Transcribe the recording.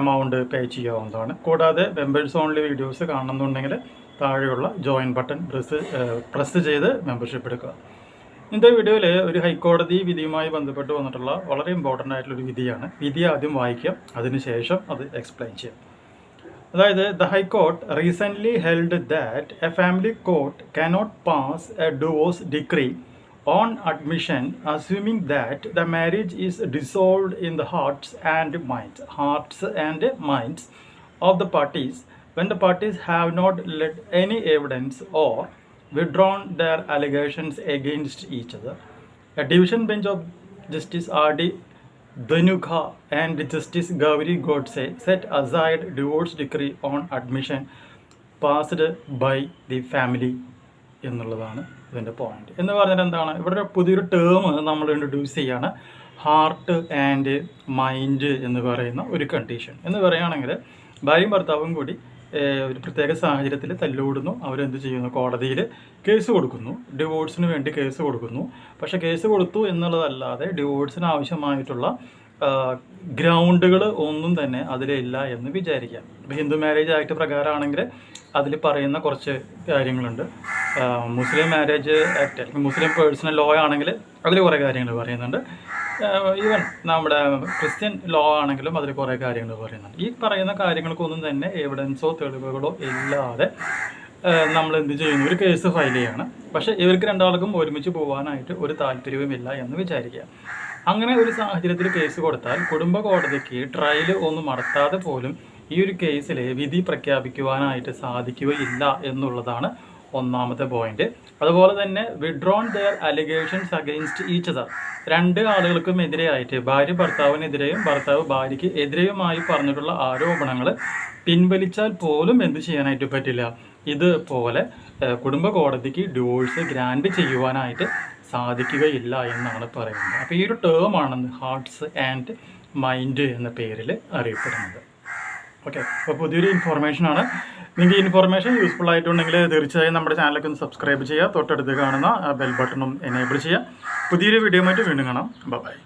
Amount pay ചെയ്യാവുന്നതാണ്. കൂടാതെ members only videos കാണണമെന്നുണ്ടെങ്കിൽ താഴെയുള്ള ജോയിൻ ബട്ടൺ പ്രസ് പ്രസ് ചെയ്ത് മെമ്പർഷിപ്പ് എടുക്കുക. ഇന്നത്തെ വീഡിയോയിൽ ഒരു ഹൈക്കോടതി വിധിയുമായി ബന്ധപ്പെട്ട് വന്നിട്ടുള്ള വളരെ ഇമ്പോർട്ടന്റ് ആയിട്ടുള്ളൊരു വിധിയാണ്. വിധി ആദ്യം വായിക്കാം അതിനുശേഷം അത് എക്സ്പ്ലെയിൻ ചെയ്യാം. അതായത് the high court recently held that a family court cannot pass a divorce decree On admission assuming that the marriage is dissolved in the hearts and minds hearts and minds of the parties when the parties have not led any evidence or withdrawn their allegations against each other. A division bench of Justice R.D. Dhanukha and Justice Gauri Godse set aside divorce decree on admission passed by the family എന്നുള്ളതാണ് ഇതിന്റെ point എന്ന് പറഞ്ഞാൽ എന്താണ്? ഇവിടെ ഒരു പുതിയൊരു term നമ്മൾ introduce ചെയ്യാണ്. ഹാർട്ട് ആൻഡ് മൈൻഡ് എന്ന് പറയുന്ന ഒരു കണ്ടീഷൻ എന്ന് പറയുകയാണെങ്കിൽ ഭാര്യയും ഭർത്താവും കൂടി ഒരു പ്രത്യേക സാഹചര്യത്തിൽ തല്ലുകൂടുന്നു. അവരെന്ത് ചെയ്യുന്നു? കോടതിയിൽ കേസ് കൊടുക്കുന്നു. ഡിവോഴ്സിന് വേണ്ടി കേസ് കൊടുക്കുന്നു. പക്ഷേ കേസ് കൊടുത്തു എന്നുള്ളതല്ലാതെ ഡിവോഴ്സിന് ആവശ്യമായിട്ടുള്ള ഗ്രൗണ്ടുകൾ ഒന്നും തന്നെ അതിലില്ല എന്ന് വിചാരിക്കാം. ഇപ്പോൾ ഹിന്ദു മാരേജ് ആക്ട് പ്രകാരമാണെങ്കിൽ അതിൽ പറയുന്ന കുറച്ച് കാര്യങ്ങളുണ്ട്. മുസ്ലിം മാരേജ് ആക്ട് അല്ലെങ്കിൽ മുസ്ലിം പേഴ്സണൽ ലോ ആണെങ്കിൽ അതിൽ കുറേ കാര്യങ്ങൾ പറയുന്നുണ്ട്. ഈവൻ നമ്മുടെ ക്രിസ്ത്യൻ ലോ ആണെങ്കിലും അതിൽ കുറേ കാര്യങ്ങൾ പറയുന്നുണ്ട്. ഈ പറയുന്ന കാര്യങ്ങൾക്കൊന്നും തന്നെ എവിഡൻസോ തെളിവുകളോ ഇല്ലാതെ നമ്മൾ എന്ത് ചെയ്യുന്നു? ഒരു കേസ് ഫയൽ ചെയ്യാണ്. പക്ഷേ ഇവർക്ക് രണ്ടാൾക്കും ഒരുമിച്ച് പോകാനായിട്ട് ഒരു താല്പര്യവുമില്ല എന്ന് വിചാരിക്കുക. അങ്ങനെ ഒരു സാഹചര്യത്തിൽ കേസ് കൊടുത്താൽ കുടുംബ കോടതിക്ക് ട്രയൽ ഒന്നും നടത്താതെ പോലും ഈ ഒരു കേസിലെ വിധി പ്രഖ്യാപിക്കുവാനായിട്ട് സാധിക്കുകയില്ല എന്നുള്ളതാണ് ഒന്നാമത്തെ പോയിന്റ് അതുപോലെ തന്നെ withdrawn their allegations against each other രണ്ട് ആളുകൾക്കും എതിരെയായിട്ട് ഭാര്യ ഭർത്താവിനെതിരെയും ഭർത്താവ് ഭാര്യയ്ക്ക് എതിരെയുമായി പറഞ്ഞിട്ടുള്ള ആരോപണങ്ങൾ പിൻവലിച്ചാൽ പോലും എന്ത് ചെയ്യാനായിട്ട് പറ്റില്ല. ഇതുപോലെ കുടുംബ കോടതിക്ക് ഡിവോഴ്സ് ഗ്രാൻഡ് ചെയ്യുവാനായിട്ട് സാധിക്കുകയില്ല എന്നാണ് പറയുന്നത്. അപ്പോൾ ഈ ഒരു ടേം ആണ് ഹാർട്ട്സ് ആൻഡ് മൈൻഡ് എന്ന പേരിൽ അറിയപ്പെടുന്നത്. ഓക്കെ അപ്പോൾ പുതിയൊരു ഇൻഫോർമേഷൻ ആണ്. നിങ്ങൾക്ക് ഇൻഫോർമേഷൻ യൂസ്ഫുൾ ആയിട്ടുണ്ടെങ്കിൽ തീർച്ചയായും നമ്മുടെ ചാനലൊക്കെ ഒന്ന് സബ്സ്ക്രൈബ് ചെയ്യുക. തൊട്ടടുത്ത് കാണുന്ന ബെൽ ബട്ടണും എനേബിൾ ചെയ്യുക. പുതിയൊരു വീഡിയോ വീണ്ടും കാണാം. ബൈ